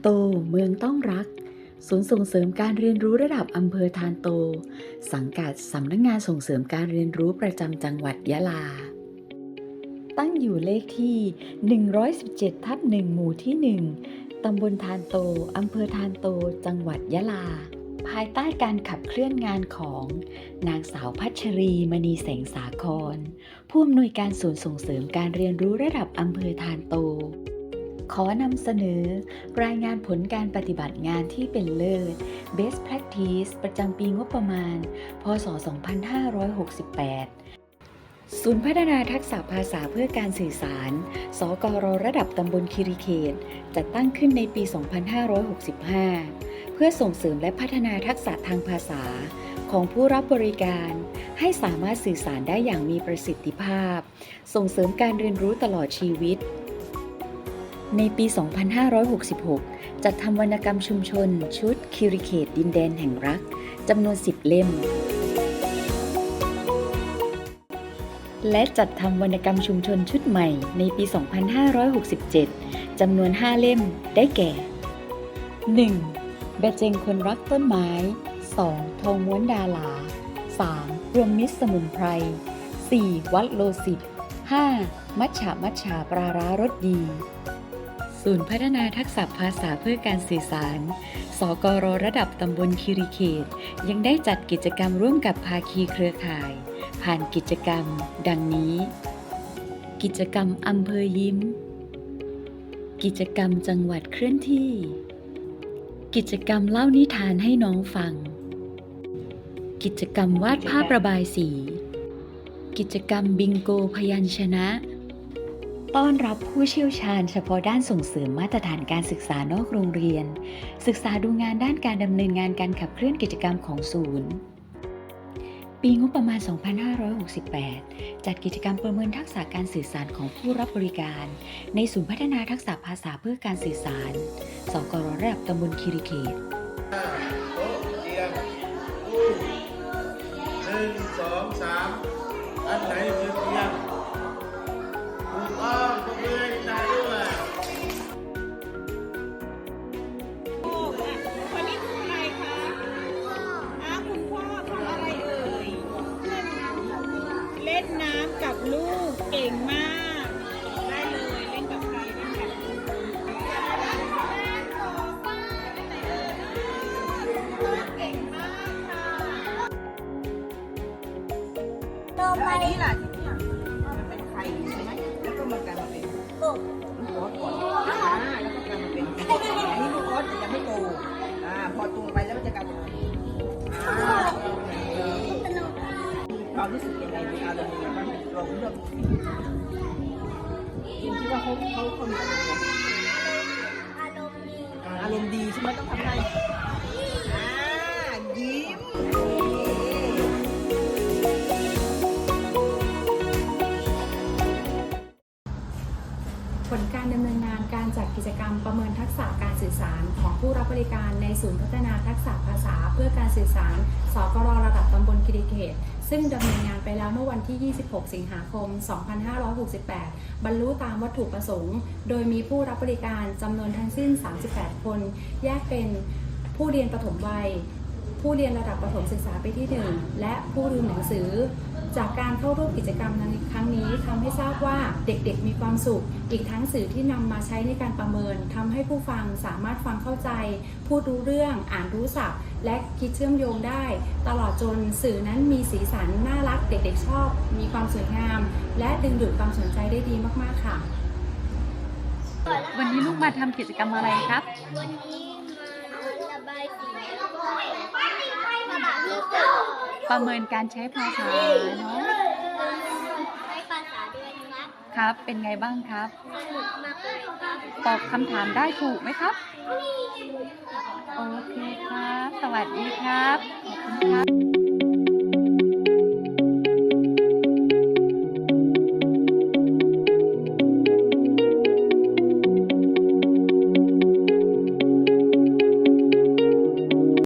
โตเมืองต้องรัก ศูนย์ส่งเสริมการเรียนรู้ระดับอำเภอทานโต สังกัดสำนักงานส่งเสริมการเรียนรู้ประจำจังหวัดยะลา ตั้งอยู่เลขที่ 117 ทับ 1 หมู่ที่ 1 ตำบลทานโต อำเภอทานโต จังหวัดยะลา ภายใต้การขับเคลื่อนงานของ นางสาวพัชรีมณีแสงสาคร ผู้อำนวยการศูนย์ส่งเสริมการเรียนรู้ระดับอำเภอทานโต ขอนำเสนอ รายงานผลการปฏิบัติงานที่เป็นเลิศ Best Practice ประจำปีงบประมาณ พศ 2568 ศูนย์พัฒนาทักษะภาษาเพื่อการสื่อสาร สกรระดับตำบลคิริเขตจัดตั้งขึ้นในปี 2565 เพื่อส่งเสริมและพัฒนาทักษะทางภาษาของผู้รับบริการ ให้สามารถสื่อสารได้อย่างมีประสิทธิภาพ ส่งเสริมการเรียนรู้ตลอดชีวิต ในปี 2566 จัดทำวรรณกรรมชุมชน ชุดคิริเขตดินแดนแห่งรักจำนวน 10 เล่ม และจัดทำวรรณกรรมชุมชนชุดใหม่ในปี 2567 จำนวน 5 เล่มได้แก่ 1. เบเจงคนรักต้นไม้ 2. ทองม้วนดาลา 3. รวมมิตรสมุนไพร 4. วัดโลสิต 5. มัชฉะมัชฉาปลาร้ารสดี ศูนย์พัฒนาทักษะภาษาเพื่อการสื่อสาร สกรระดับตำบลคิริเขต ยังได้จัดกิจกรรมร่วมกับภาคีเครือข่าย ผ่านกิจกรรม ดังนี้ กิจกรรมอำเภอยิ้ม กิจกรรมจังหวัดเคลื่อนที่ กิจกรรมเล่านิทานให้น้องฟัง กิจกรรมวาดภาพระบายสี กิจกรรมบิงโกพยัญชนะ ต้อนรับผู้เชี่ยวชาญเฉพาะด้านส่งเสริมมาตรฐานการศึกษานอกโรงเรียน ศึกษาดูงานด้านการดำเนินงานการขับเคลื่อนกิจกรรมของศูนย์ ปีงบประมาณ 2568 จัดกิจกรรมประเมินทักษะการสื่อสารของผู้รับบริการ ในศูนย์พัฒนาทักษะภาษาเพื่อการสื่อสาร สกรระดับตำบลคิริเขตหนึ่งสองสามอันไหนคือเตียง กับลูกเก่งมาก ได้เลยเล่นกับใครเล่นกับเก่งมากค่ะต่อไปอันนี้ล่ะที่เนี่ยมันเป็นไข่ใช่ไหมแล้วก็มากลายมาเป็นกบลูกออสก่อนอ่าแล้วก็กลายมาเป็นอันนี้ลูกออสแต่ยังไม่โตอ่าพอโตไปแล้วมันจะกลายเป็นอ่า ความรู้สึกยังไงมีอารมณ์ยังไงบ้าง ลองเลือกคิดว่าเขาเขาเขามีอารมณ์ยังไงอารมณ์ดีอารมณ์ดีใช่ไหมต้องทำไงอ่ายิ้มผลการดำเนินงานการจัดกิจกรรมประเมินทักษะการสื่อสารของผู้รับบริการในศูนย์พัฒนาทักษะภาษาเพื่อการสื่อสารสกรระดับตำบลคิริเขต ซึ่งดำเนินงานไปแล้วเมื่อวันที่ 26 สิงหาคม 2568 บรรลุตามวัตถุประสงค์ โดยมีผู้รับบริการจำนวนทั้งสิ้น 38 คน แยกเป็นผู้เรียนประถมวัย ผู้เรียนระดับประถมศึกษาปีที่ 1 และผู้เรียนหนังสือ จากการเข้าร่วมกิจกรรมในครั้งนี้ทำให้ทราบว่าเด็กๆ มีความสุข อีกทั้งสื่อที่นำมาใช้ในการประเมินทำให้ผู้ฟังสามารถฟังเข้าใจ พูดรู้เรื่องอ่านรู้ศัพท์ และคิดเชื่อมโยงได้ ตลอดจนสื่อนั้นมีสีสันน่ารักเด็กๆชอบ มีความสวยงาม และดึงดูดความสนใจได้ดีมากๆค่ะ วันนี้ลูกมาทำกิจกรรมอะไรครับวันนี้มาระ บายสีแล้วก็มาบาพี่เกิดประเมินการใช้ภาษาเนาะใช้ภาษาด้วยนะครับครับ เป็นไงบ้างครับ สนุกมากเลยครับตอบคำถามได้ถูกไหมครับนี่ครับโอเคครับ สวัสดีครับขอบคุณครับ